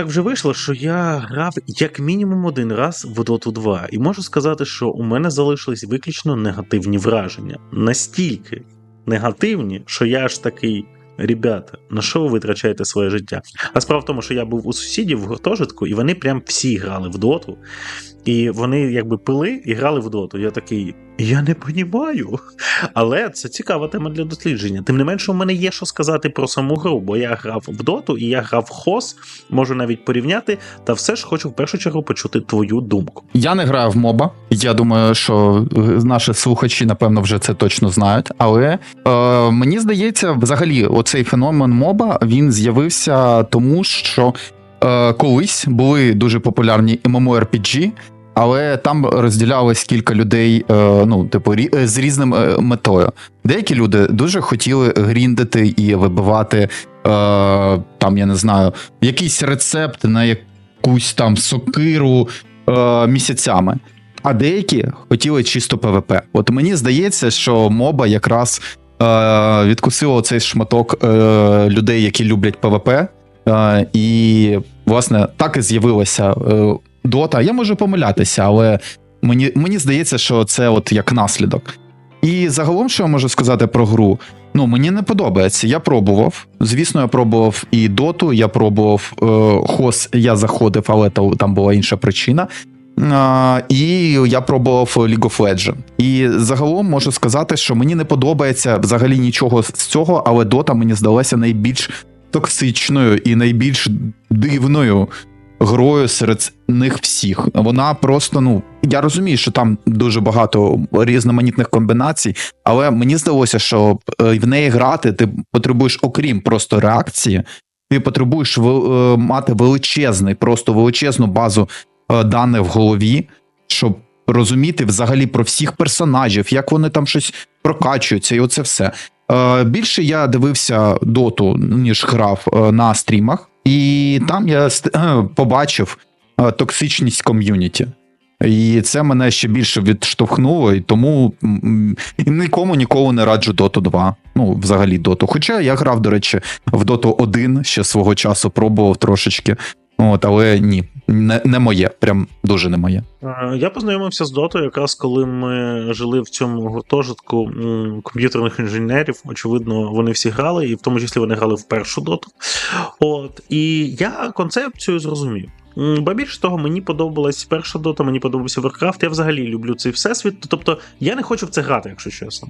Так вже вийшло, що я грав як мінімум один раз в Dota 2, і можу сказати, що у мене залишились виключно негативні враження. Настільки негативні, що я аж такий. Ребята, на що ви витрачаєте своє життя? А справа в тому, що я був у сусідів в гуртожитку, і вони прям всі грали в доту. І вони якби пили і грали в доту. Я такий, я не понімаю. Але це цікава тема для дослідження. Тим не менше, у мене є що сказати про саму гру, бо я грав в доту і я грав в хос, можу навіть порівняти, та все ж хочу в першу чергу почути твою думку. Я не граю в моба. Я думаю, що е, наші слухачі, напевно, вже це точно знають. Але е, мені здається, взагалі, оцей феномен моба він з'явився тому, що е, колись були дуже популярні MMORPG, але там розділялось кілька людей, е, ну, типу, е, з різним е, метою. Деякі люди дуже хотіли гріндити і вибивати там, я не знаю, якийсь рецепт на якусь там сокиру місяцями. А деякі хотіли чисто ПВП. От мені здається, що моба якраз відкусило цей шматок людей, які люблять ПВП. І, власне, так і з'явилася Дота. Я можу помилятися, але мені, мені здається, що це от як наслідок. І загалом, що я можу сказати про гру? Ну, мені не подобається. Я пробував. Звісно, я пробував і доту, я пробував е, хос, я заходив, але там була інша причина. А, і я пробував League of Legends. І загалом можу сказати, що мені не подобається взагалі нічого з цього, але Dota мені здалася найбільш токсичною і найбільш дивною грою серед них всіх. Вона просто, ну я розумію, що там дуже багато різноманітних комбінацій, але мені здалося, що е, в неї грати ти потребуєш, окрім просто реакції, ти потребуєш вел- е, мати величезний, просто величезну базу е, даних в голові, щоб розуміти взагалі про всіх персонажів, як вони там щось прокачуються, і оце все. Більше я дивився доту, ніж грав на стрімах, і там я побачив е, токсичність ком'юніті. І це мене ще більше відштовхнуло, і тому нікому ніколи не раджу Dota 2. Ну, взагалі Доту. Хоча я грав, до речі, в Доту 1 ще свого часу пробував трошечки. От, але ні, не, не моє, прям дуже не моє. Е, Я познайомився з Дотою, якраз коли ми жили в цьому гуртожитку комп'ютерних інженерів. Очевидно, вони всі грали, і в тому числі вони грали в першу доту. От і я концепцію зрозумів. Ба більше того, мені подобалась перша дота, мені подобався Warcraft. Я взагалі люблю цей всесвіт. Тобто я не хочу в це грати, якщо чесно.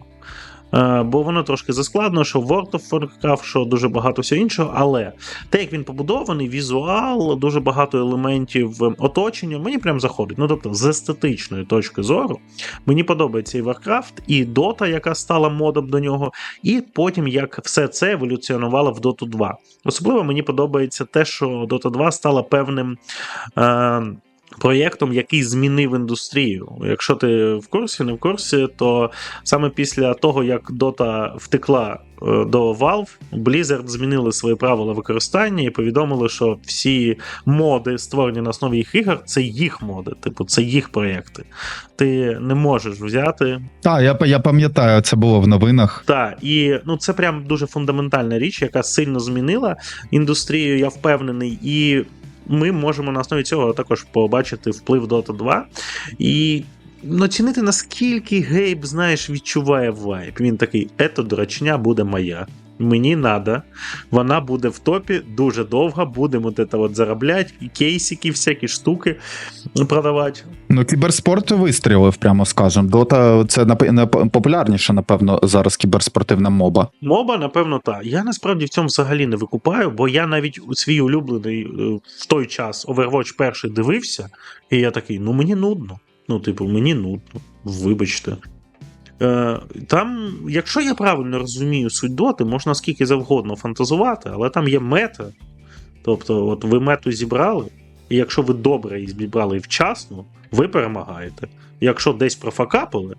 Е, Бо воно трошки заскладно, що World of Warcraft, що дуже багато всього іншого. Але те, як він побудований, візуал, дуже багато елементів е, оточення, мені прям заходить. Ну тобто, з естетичної точки зору, мені подобається і Warcraft, і Dota, яка стала модом до нього, і потім як все це еволюціонувало в Dota 2. Особливо мені подобається те, що Dota 2 стала певним. Е- Проєктом, який змінив індустрію. Якщо ти в курсі, не в курсі, то саме після того, як Dota втекла е, до Valve, Blizzard змінили свої правила використання і повідомили, що всі моди, створені на основі їх ігор, це їх моди, типу, це їх проєкти. Ти не можеш взяти Так, я, я пам'ятаю, це було в новинах. так, і ну це прям дуже фундаментальна річ, яка сильно змінила індустрію, я впевнений, і ми можемо на основі цього також побачити вплив Dota 2 і оцінити, наскільки Гейб, знаєш, відчуває вайб. Він такий: ето дурачня буде моя. Мені надо, вона буде в топі дуже довго, будемо це от заробляти, кейсики, всякі штуки продавати. Ну, кіберспорт вистрілив, прямо скажемо. Дота це популярніше, напевно, зараз кіберспортивна моба. Моба, напевно, так. Я насправді в цьому взагалі не викупаю, бо я навіть у свій улюблений е, в той час Overwatch перший дивився, і я такий, ну мені нудно. Ну, типу, мені нудно. Вибачте. Е, Там, якщо я правильно розумію суть доти, можна скільки завгодно фантазувати, але там є мета. Тобто, от ви мету зібрали, і якщо ви добре її зібрали вчасно, ви перемагаєте. Якщо десь профакапили,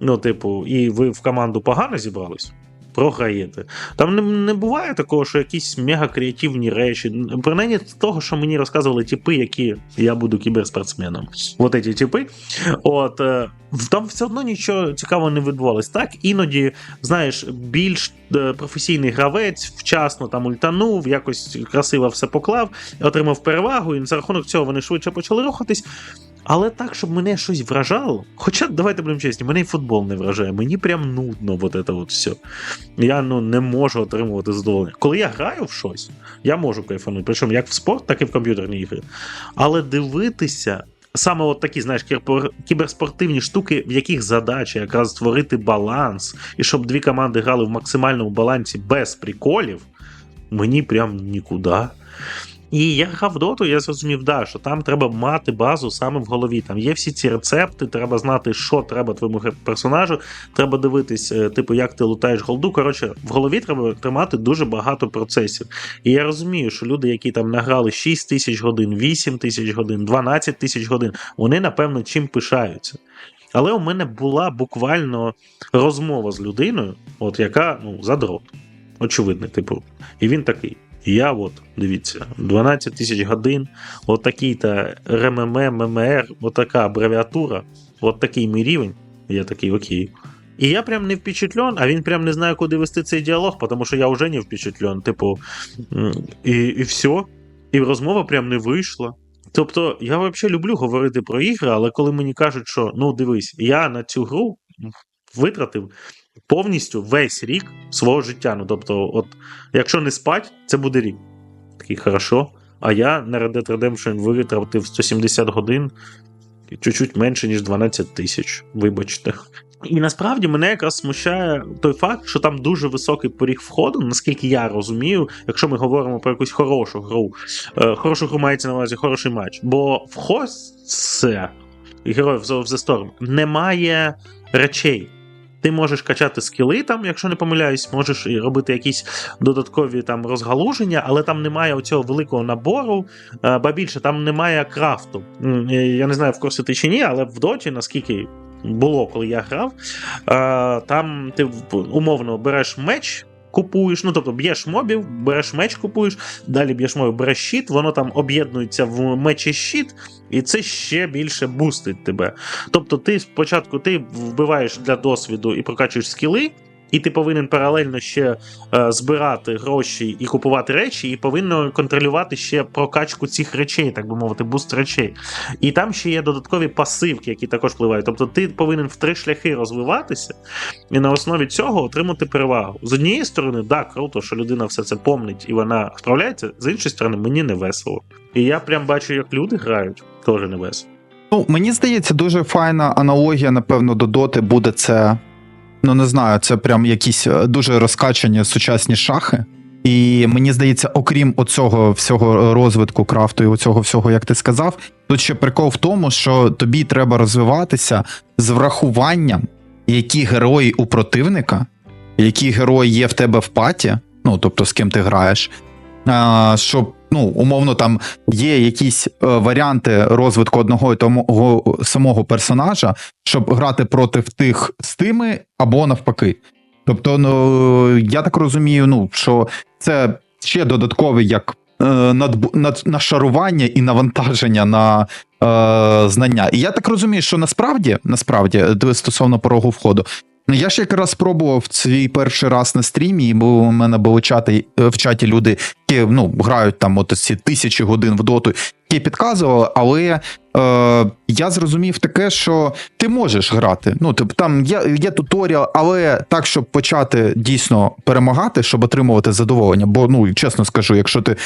ну, типу, і ви в команду погано зібрались, програєте. Там не, не буває такого, що якісь мега креативні речі. Принаймні з того, що мені розказували типи, які я буду кіберспортсменом. От ці типи. От е, там все одно нічого цікавого не відбувалось. Так, іноді, знаєш, більш е, професійний гравець вчасно там ультанув, якось красиво все поклав, отримав перевагу, і за рахунок цього вони швидше почали рухатись. Але так, щоб мене щось вражало. Хоча, давайте будемо чесні, мене і футбол не вражає. Мені прям нудно вот це от все. Я ну, не можу отримувати задоволення. Коли я граю в щось, я можу кайфанути. Причому як в спорт, так і в комп'ютерні ігри. Але дивитися. Саме от такі, знаєш, кіберспортивні штуки, в яких задача якраз створити баланс, і щоб дві команди грали в максимальному балансі без приколів, мені прям нікуди. І я грав доту, я зрозумів, да, що там треба мати базу саме в голові. Там є всі ці рецепти, треба знати, що треба твоєму персонажу. Треба дивитись, е, типу, як ти лутаєш голду. Коротше, в голові треба тримати дуже багато процесів. І я розумію, що люди, які там награли 6 тисяч годин, 8 тисяч годин, 12 тисяч годин, вони напевно чим пишаються. Але у мене була буквально розмова з людиною, от яка ну, задрот. Очевидний, типу. І він такий. Я от, дивіться, 12 тисяч годин, от такий-то РММ, ММР, отака абревіатура, от такий мій рівень. Я такий, окей. І я прям не впечатлен, а він прям не знає, куди вести цей діалог, тому що я вже не впечатлен. Типу, і, і все. І розмова прям не вийшла. Тобто, я взагалі люблю говорити про ігри, але коли мені кажуть, що ну дивись, я на цю гру витратив повністю весь рік свого життя. Ну тобто, от якщо не спать, це буде рік. Такий хорошо. А я на Red Dead Redemption витратив 170 годин чуть-чуть менше, ніж 12 тисяч. Вибачте. І насправді мене якраз смущає той факт, що там дуже високий поріг входу, наскільки я розумію, якщо ми говоримо про якусь хорошу гру. Е, хорошу гру мається на увазі хороший матч. Бо в Хосце, героїв of the Storm, немає речей. Ти можеш качати скіли там, якщо не помиляюсь, можеш і робити якісь додаткові там розгалуження, але там немає оцього великого набору, е, ба більше там немає крафту. Е, Я не знаю, в курсі ти чи ні, але в доті, наскільки було, коли я грав, е, там ти умовно береш меч. Купуєш, ну тобто б'єш мобів, береш меч, купуєш, далі б'єш мобів, береш щит, воно там об'єднується в мечі щит, і це ще більше бустить тебе. Тобто, ти спочатку ти вбиваєш для досвіду і прокачуєш скіли, і ти повинен паралельно ще е, збирати гроші і купувати речі, і повинен контролювати ще прокачку цих речей, так би мовити, буст речей. І там ще є додаткові пасивки, які також впливають. Тобто ти повинен в три шляхи розвиватися і на основі цього отримати перевагу. З однієї сторони, да, круто, що людина все це помнить і вона справляється. З іншої сторони, мені не весело. І я прям бачу, як люди грають, теж не весело. Ну, мені здається, дуже файна аналогія, напевно, до доти буде це. Ну, не знаю, це прям якісь е, дуже розкачані сучасні шахи. І мені здається, окрім оцього всього розвитку крафту і оцього всього, як ти сказав, тут ще прикол в тому, що тобі треба розвиватися з врахуванням, які герої у противника, які герої є в тебе в паті, ну тобто з ким ти граєш, щоб ну, умовно там є якісь е, варіанти розвитку одного і того самого персонажа, щоб грати проти тих з тими або навпаки. Тобто, ну я так розумію, ну що це ще додатковий як е, надбу- над, нашарування і навантаження на е, знання. І я так розумію, що насправді, насправді, е, стосовно порогу входу, я ж якраз спробував свій перший раз на стрімі, бо у мене були чати е, в чаті люди, які ну, грають там от ці тисячі годин в доту, які підказували, але е, я зрозумів таке, що ти можеш грати. Ну, тобто там є, є туторіал, але так, щоб почати дійсно перемагати, щоб отримувати задоволення. Бо, ну, чесно скажу, якщо ти е,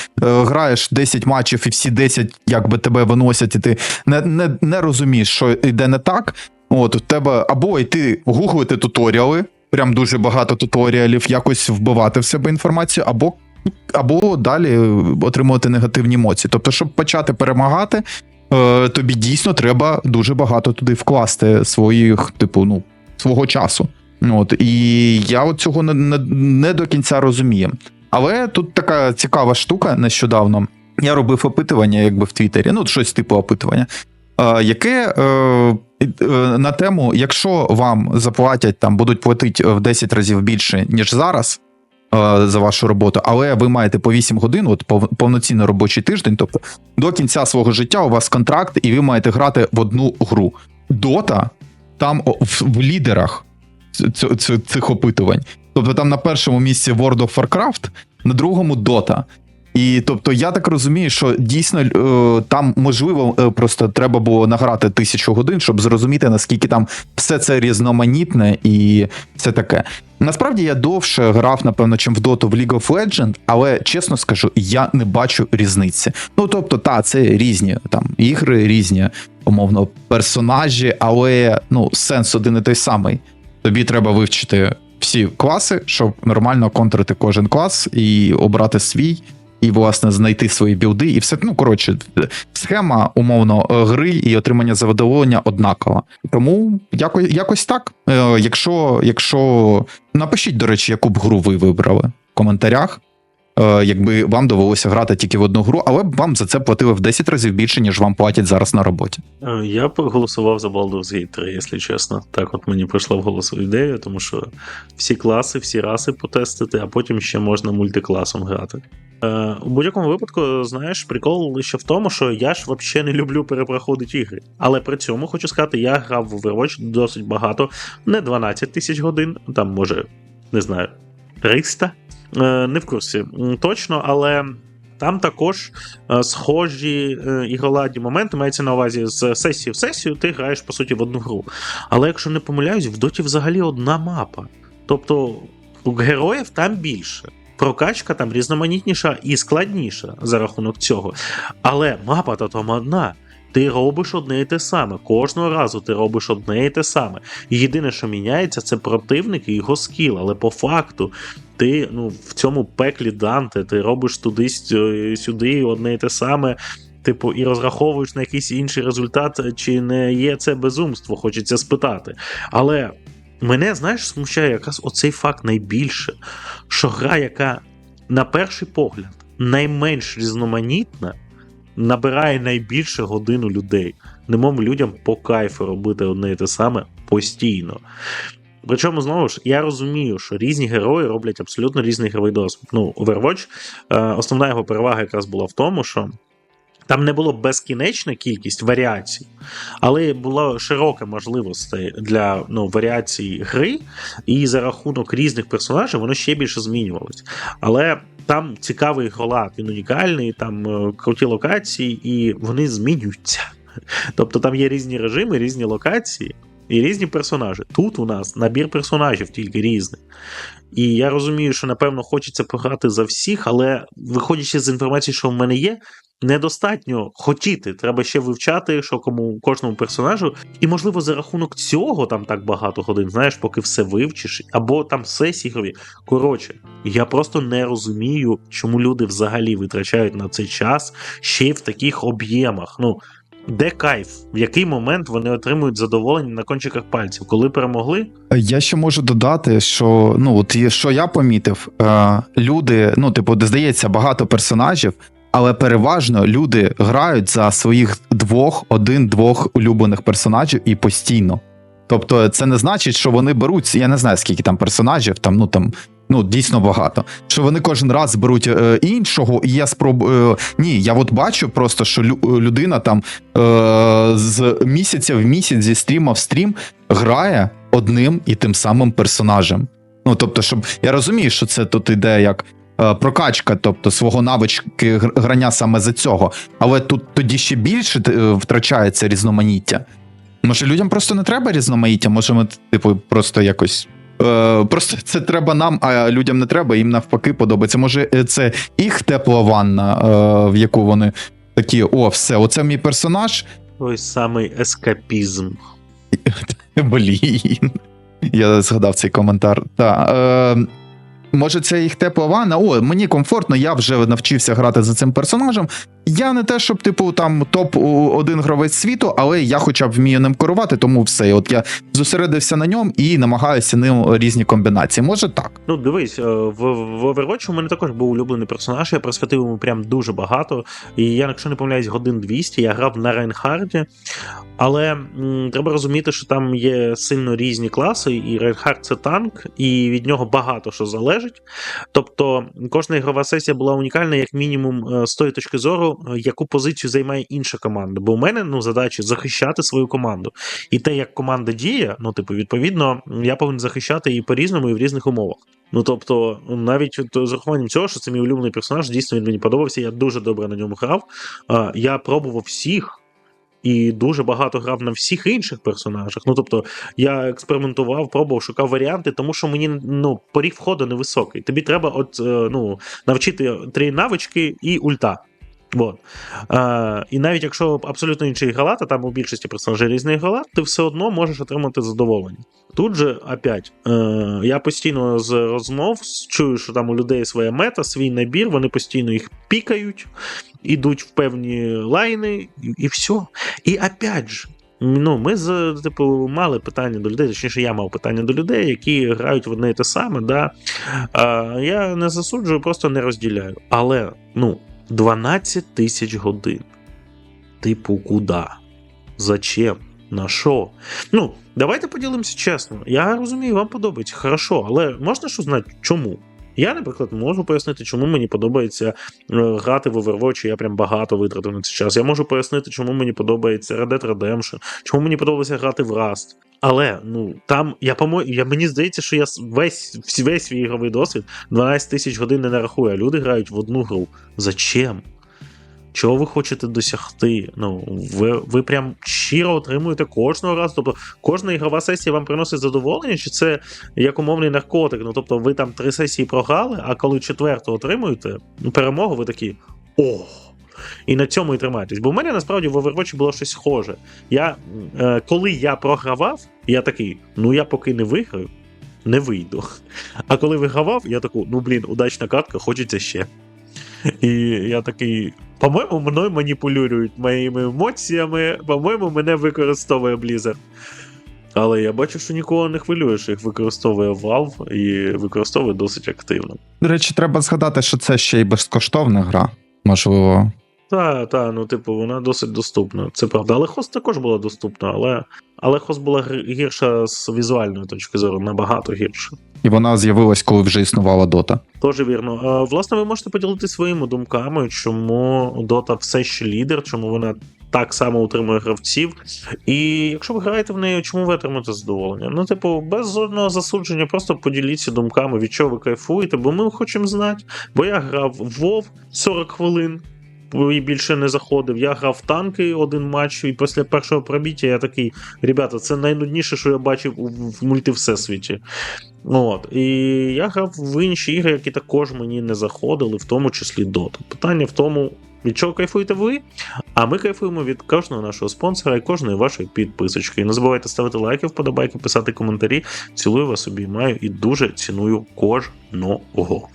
граєш 10 матчів і всі 10 якби тебе виносять, і ти не, не, не розумієш, що йде не так. От у тебе або йти гуглити туторіали, прям дуже багато туторіалів, якось вбивати в себе інформацію, або, або далі отримувати негативні емоції. Тобто, щоб почати перемагати, е, тобі дійсно треба дуже багато туди вкласти своїх, типу, ну, свого часу. От, і я от цього не, не, не до кінця розумію. Але тут така цікава штука нещодавно. Я робив опитування, якби в Твіттері, ну, щось типу опитування. Е, яке е, е, на тему, якщо вам заплатять там, будуть платити в 10 разів більше, ніж зараз. За вашу роботу, але ви маєте по 8 годин, от повноцінний робочий тиждень. Тобто до кінця свого життя у вас контракт, і ви маєте грати в одну гру. Дота там в, лідерах цих опитувань. Тобто там на першому місці World of Warcraft, на другому Dota. І тобто я так розумію, що дійсно е, там можливо е, просто треба було награти тисячу годин, щоб зрозуміти, наскільки там все це різноманітне і все таке. Насправді я довше грав, напевно, чим в Dota в League of Legends, але чесно скажу, я не бачу різниці. Ну тобто, та, це різні там ігри, різні, умовно, персонажі, але ну, сенс один і той самий. Тобі треба вивчити всі класи, щоб нормально контрити кожен клас і обрати свій. І, власне, знайти свої білди, і все. Ну, коротше, схема умовно е, гри і отримання задоволення однакова. Тому якось, якось так. Е, якщо, якщо напишіть, до речі, яку б гру ви вибрали в коментарях. Е, якби вам довелося грати тільки в одну гру, але вам за це платили в 10 разів більше, ніж вам платять зараз на роботі. Е, Я б голосував за Baldur's Gate 3, якщо чесно. Так от мені прийшла в голову ідея, тому що всі класи, всі раси потестити, а потім ще можна мультикласом грати. Е, у будь-якому випадку, знаєш, прикол ще в тому, що я ж взагалі не люблю перепроходити ігри. Але при цьому хочу сказати, я грав в Overwatch досить багато, не 12 тисяч годин, там може, не знаю, 300. Е, не в курсі точно, але. Там також е, схожі е, ігроладні моменти, мається на увазі з сесії в сесію, ти граєш по суті в одну гру. Але якщо не помиляюсь, в доті взагалі одна мапа. Тобто героїв там більше. Прокачка там різноманітніша і складніша за рахунок цього. Але мапа то там одна. Ти робиш одне і те саме. Кожного разу ти робиш одне і те саме. Єдине, що міняється, це противник і його скіл. Але по факту ти ну, в цьому пеклі Данте, ти робиш туди сюди одне і те саме. Типу, і розраховуєш на якийсь інший результат, чи не є це безумство, хочеться спитати. Але мене, знаєш, смущає якраз оцей факт найбільше, що гра, яка на перший погляд найменш різноманітна, набирає найбільше годину людей. Немов людям по кайфу робити одне і те саме постійно. Причому, знову ж, я розумію, що різні герої роблять абсолютно різний ігровий досвід. Ну, Overwatch, е, основна його перевага якраз була в тому, що там не було безкінечна кількість варіацій, але була широка можливість для ну, варіацій гри, і за рахунок різних персонажів воно ще більше змінювалось. Але там цікавий голад, він унікальний, там е, круті локації, і вони змінюються. Тобто там є різні режими, різні локації і різні персонажі. Тут у нас набір персонажів тільки різний. І я розумію, що напевно хочеться пограти за всіх, але виходячи з інформації, що в мене є, недостатньо хотіти. Треба ще вивчати, що кому кожному персонажу. І, можливо, за рахунок цього там так багато годин, знаєш, поки все вивчиш, або там сесії ігрові. Коротше, я просто не розумію, чому люди взагалі витрачають на цей час ще й в таких об'ємах. Ну. Де кайф, в який момент вони отримують задоволення на кончиках пальців, коли перемогли? Я ще можу додати, що ну от що я помітив, е, люди, ну типу, здається, багато персонажів, але переважно люди грають за своїх двох, один-двох улюблених персонажів і постійно. Тобто, це не значить, що вони беруть, я не знаю, скільки там персонажів, там ну там. Ну, дійсно багато. Що вони кожен раз беруть е, іншого, і я спробую. Е, ні, я от бачу просто, що лю- людина там е, з місяця в місяць зі стріма в стрім грає одним і тим самим персонажем. Ну тобто, щоб я розумію, що це тут іде як е, прокачка, тобто свого навички гр- грання саме за цього. Але тут тоді ще більше е, втрачається різноманіття. Може, людям просто не треба різноманіття, може, ми, типу, просто якось. Е, просто це треба нам, а людям не треба, їм навпаки подобається. Може, е, це їх тепла ванна, е, в яку вони такі: о, все, оце мій персонаж, Той самий ескапізм. Блін. Я згадав цей коментар. Та, е, може, це їх тепла ванна. О, мені комфортно, я вже навчився грати за цим персонажем. Я не те, щоб, типу, там топ один гравець світу, але я хоча б вмію ним керувати, тому все. От я зосередився на ньому і намагаюся ним різні комбінації. Може так. Ну, дивись, е, в, в Overwatch у мене також був улюблений персонаж, я присвятив йому прям дуже багато. І я, якщо не помиляюсь, годин 200, я грав на Рейнхарді. Але м, треба розуміти, що там є сильно різні класи, і Рейнхард це танк, і від нього багато що залежить. Тобто кожна ігрова сесія була унікальна, як мінімум, е, з тої точки зору, е, яку позицію займає інша команда. Бо у мене ну, задача захищати свою команду. І те, як команда діє, ну, типу, відповідно, я повинен захищати її по-різному і в різних умовах. Ну тобто, навіть з урахуванням цього, що це мій улюблений персонаж, дійсно він мені подобався. Я дуже добре на ньому грав. Я пробував всіх. І дуже багато грав на всіх інших персонажах. Ну тобто я експериментував, пробував, шукав варіанти, тому що мені ну поріг входу невисокий. Тобі треба от е, ну навчити три навички і ульта. Вот. А, і навіть якщо абсолютно інший галат, а там у більшості персонажей різний галат, ти все одно можеш отримати задоволення. Тут же опять, е, я постійно з розмов чую, що там у людей своя мета, свій набір, вони постійно їх пікають, ідуть в певні лайни, і, і все. І опять же. Ну, ми з типу мали питання до людей, точніше, я мав питання до людей, які грають в одне і те саме. Да? А, я не засуджую, просто не розділяю. Але ну, 12 тисяч годин. Типу, куди? Зачем? На що? Ну, давайте поділимося чесно. Я розумію, вам подобається, хорошо, але можна ж узнати, чому? Я, наприклад, можу пояснити, чому мені подобається е, грати в Overwatch, я прям багато витратив на цей час. Я можу пояснити, чому мені подобається Red Dead Redemption, чому мені подобається грати в Rust. Але ну там я по я мені здається, що я весь весь свій ігровий досвід 12 тисяч годин не нарахую, а люди грають в одну гру. Зачем? Чого ви хочете досягти? Ну, ви, ви прям щиро отримуєте кожного разу. Тобто кожна ігрова сесія вам приносить задоволення, чи це як умовний наркотик? Ну тобто ви там три сесії програли, а коли четверту отримуєте ну, перемогу, ви такі ох. І на цьому і тримайтесь. Бо в мене насправді в Overwatch було щось схоже. Я, е, коли я програвав, я такий, ну я поки не виграю, не вийду. А коли вигравав, я такий, ну блін, удачна картка, хочеться ще. І я такий. По-моєму, мною маніпулюють моїми емоціями, по-моєму, мене використовує Blizzard. Але я бачу, що нікого не хвилює, що їх використовує Valve і використовує досить активно. До речі, треба згадати, що це ще й безкоштовна гра. Можливо, Та, та, ну, типу, вона досить доступна. Це правда. Але хост також була доступна, але, але хост була гірша з візуальної точки зору, набагато гірша. і вона з'явилась, коли вже існувала Дота. Тоже вірно. А, власне, ви можете поділитися своїми думками, чому Dota все ще лідер, чому вона так само утримує гравців. І якщо ви граєте в неї, чому ви отримаєте задоволення? Ну, типу, без жодного засудження, просто поділіться думками, від чого ви кайфуєте, бо ми хочемо знати. Бо я грав в WoW 40 хвилин. І більше не заходив. Я грав в танки один матч, і після першого пробіття я такий: ребята, це найнудніше, що я бачив в мультивсесвіті. От. І я грав в інші ігри, які також мені не заходили, в тому числі Dota. Питання в тому, від чого кайфуєте ви? А ми кайфуємо від кожного нашого спонсора і кожної вашої підписочки. І не забувайте ставити лайки, вподобайки, писати коментарі. Цілую вас, обіймаю і дуже ціную кожного.